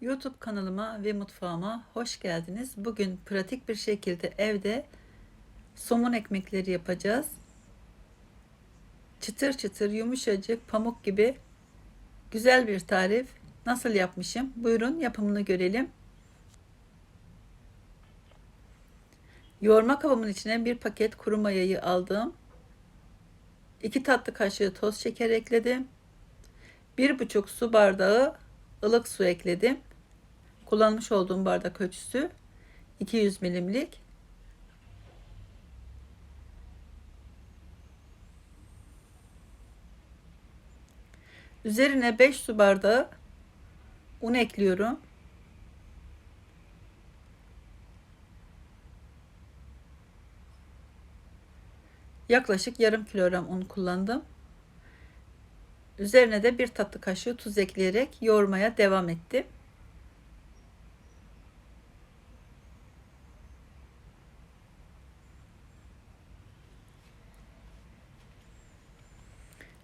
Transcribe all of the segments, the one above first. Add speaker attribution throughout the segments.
Speaker 1: YouTube kanalıma ve mutfağıma hoş geldiniz. Bugün pratik bir şekilde evde somun ekmekleri yapacağız. Çıtır çıtır, yumuşacık, pamuk gibi güzel bir tarif. Nasıl yapmışım? Buyurun yapımını görelim. Yoğurma kabımın içine bir paket kuru mayayı aldım. 2 tatlı kaşığı toz şeker ekledim. 1,5 su bardağı ılık su ekledim. Kullanmış olduğum bardak ölçüsü 200 milimlik. Üzerine 5 su bardağı un ekliyorum. Yaklaşık yarım kilogram un kullandım. Üzerine de bir tatlı kaşığı tuz ekleyerek yoğurmaya devam ettim.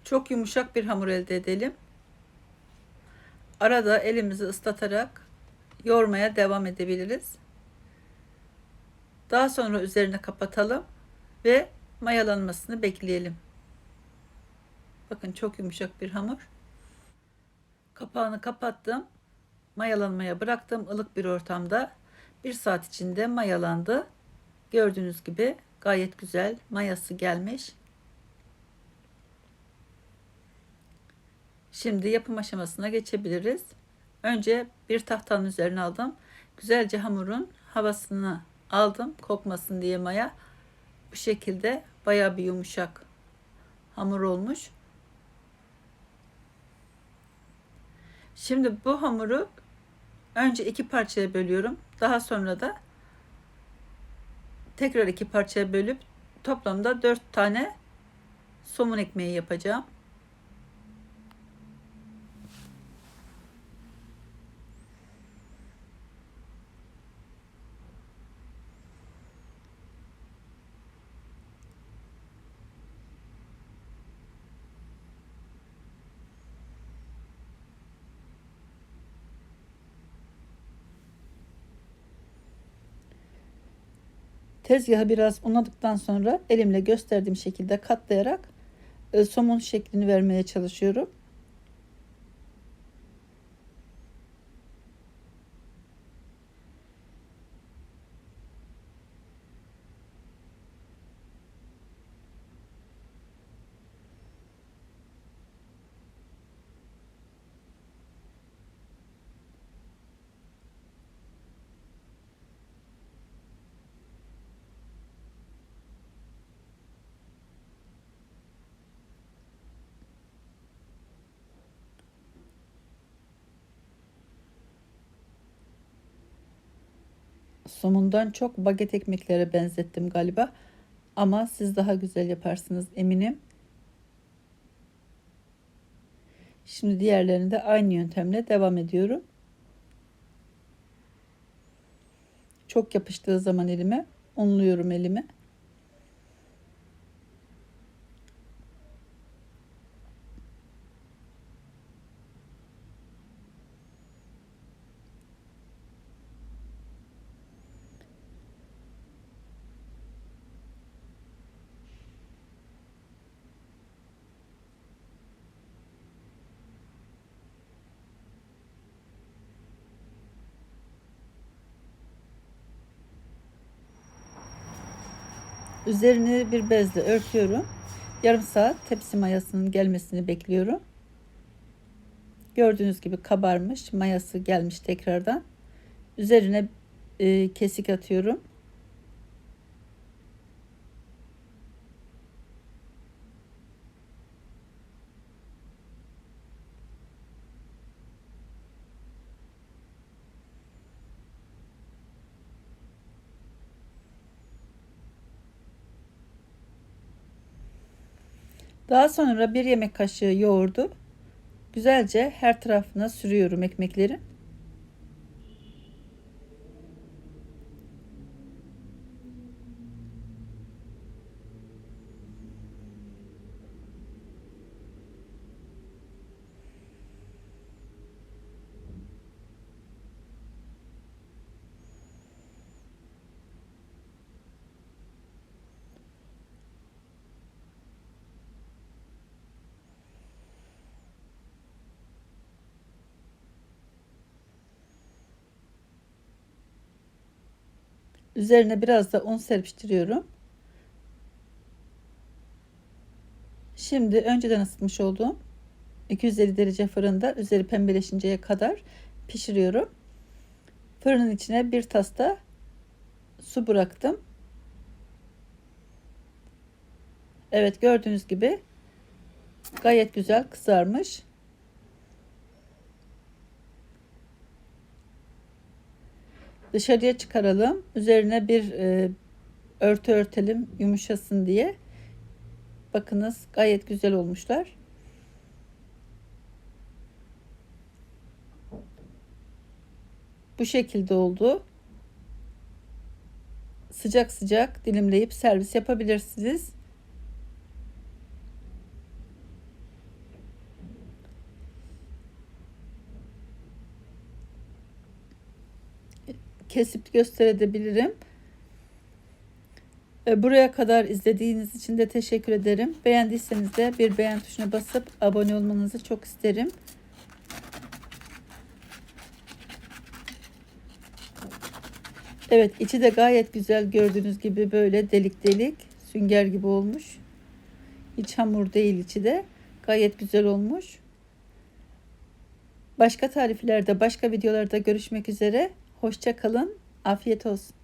Speaker 1: Çok yumuşak bir hamur elde edelim. Arada elimizi ıslatarak yoğurmaya devam edebiliriz. Daha sonra üzerine kapatalım ve mayalanmasını bekleyelim. Bakın çok yumuşak bir hamur. Kapağını kapattım. Mayalanmaya bıraktım ılık bir ortamda. Bir saat içinde mayalandı. Gördüğünüz gibi gayet güzel mayası gelmiş. Şimdi yapım aşamasına geçebiliriz. Önce bir tahtanın üzerine aldım. Güzelce hamurun havasını aldım kokmasın diye maya. Bu şekilde baya bir yumuşak hamur olmuş. Şimdi bu hamuru önce iki parçaya bölüyorum. Daha sonra da tekrar iki parçaya bölüp toplamda dört tane somun ekmeği yapacağım. Tezgahı biraz unladıktan sonra elimle gösterdiğim şekilde katlayarak e, somun şeklini vermeye çalışıyorum. Somundan çok baget ekmeklere benzettim galiba. Ama siz daha güzel yaparsınız eminim. Şimdi diğerlerini de aynı yöntemle devam ediyorum. Çok yapıştığı zaman elime unluyorum elimi. Üzerini bir bezle örtüyorum. Yarım saat tepsi mayasının gelmesini bekliyorum. Gördüğünüz gibi kabarmış. Mayası gelmiş tekrardan. Üzerine e, kesik atıyorum. Daha sonra bir yemek kaşığı yoğurdu güzelce her tarafına sürüyorum ekmeklerin. Üzerine biraz da un serpiştiriyorum. Şimdi önceden ısıtmış olduğum 250 derece fırında üzeri pembeleşinceye kadar pişiriyorum. Fırının içine bir tas da su bıraktım. Evet gördüğünüz gibi gayet güzel kızarmış. Dışarıya çıkaralım. Üzerine bir e, örtü örtelim yumuşasın diye. Bakınız gayet güzel olmuşlar. Bu şekilde oldu. Sıcak sıcak dilimleyip servis yapabilirsiniz. Kesip gösterebilirim. Buraya kadar izlediğiniz için de teşekkür ederim. Beğendiyseniz de bir beğen tuşuna basıp abone olmanızı çok isterim. Evet içi de gayet güzel gördüğünüz gibi böyle delik delik sünger gibi olmuş. Hiç hamur değil içi de gayet güzel olmuş. Başka tariflerde başka videolarda görüşmek üzere. Hoşça kalın. Afiyet olsun.